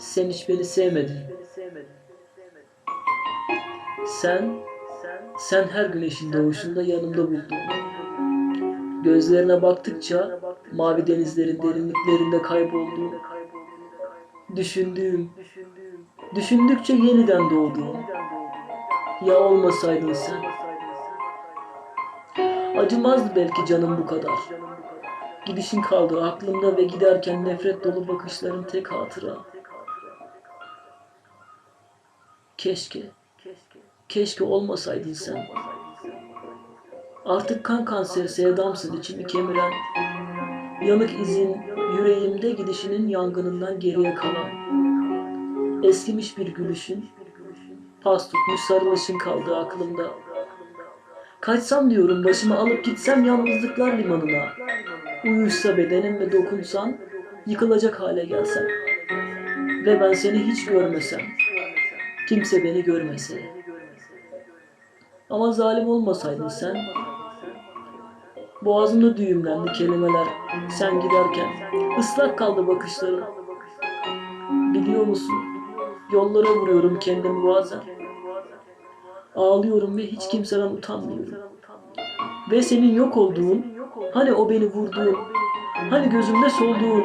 Sen hiç beni sevmedin. Sen, sen her güneşin doğuşunda yanımda buldun. Gözlerine baktıkça mavi denizlerin derinliklerinde kayboldum. Düşündüğüm, düşündükçe yeniden doğdum. Ya olmasaydın sen. Acımazdı belki canım bu kadar. Gidişin kaldı aklımda ve giderken nefret dolu bakışların tek hatıra. Keşke, keşke olmasaydın sen. Artık kan kanseri sevdamsın içimi kemiren. Yanık izin yüreğimde gidişinin yangınından geriye kalan. Eskimiş bir gülüşün, pas tutmuş sarılışın kaldı aklımda. Kaçsam diyorum başımı alıp gitsem yalnızlıklar limanına. Uyuşsa bedenim ve dokunsan yıkılacak hale gelsem. Ve ben seni hiç görmesem. Kimse beni görmese. Ama zalim olmasaydın sen. Boğazımda düğümlendi kelimeler sen giderken. Islak kaldı bakışların. Biliyor musun? Yollara vuruyorum kendimi bazen. Ağlıyorum ve hiç kimseden utanmıyorum. Ve senin yok olduğun, hani o beni vurduğun, hani gözümde solduğun,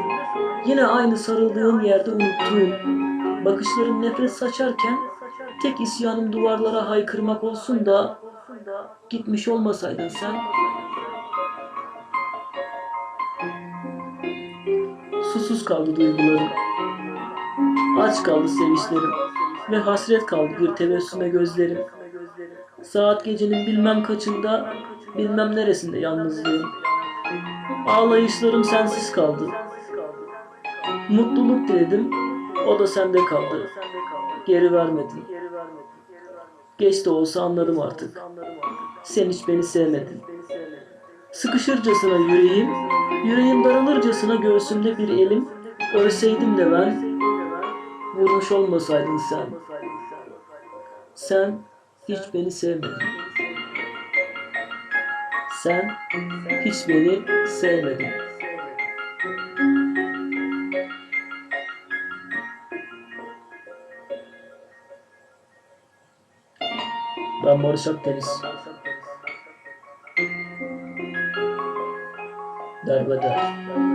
yine aynı sarıldığın yerde unuttuğun, bakışların nefret saçarken tek isyanım duvarlara haykırmak olsun da gitmiş olmasaydın sen. Susuz kaldı duygularım. Aç kaldı sevinçlerim ve hasret kaldı bir tebessüme gözlerim. Saat gecenin bilmem kaçında, bilmem neresinde yalnızlığım. Ağlayışlarım sensiz kaldı. Mutluluk diledim, o da sende kaldı. Geri vermedin. Geç de olsa anladım artık. Sen hiç beni sevmedin. Sıkışırcasına yüreğim, yüreğim daralırcasına göğsümde bir elim. Ölseydim de ben, vurmuş olmasaydın sen. Sen hiç beni sevmedin. Sen hiç beni sevmedin. amor सत्ताईस दरबदर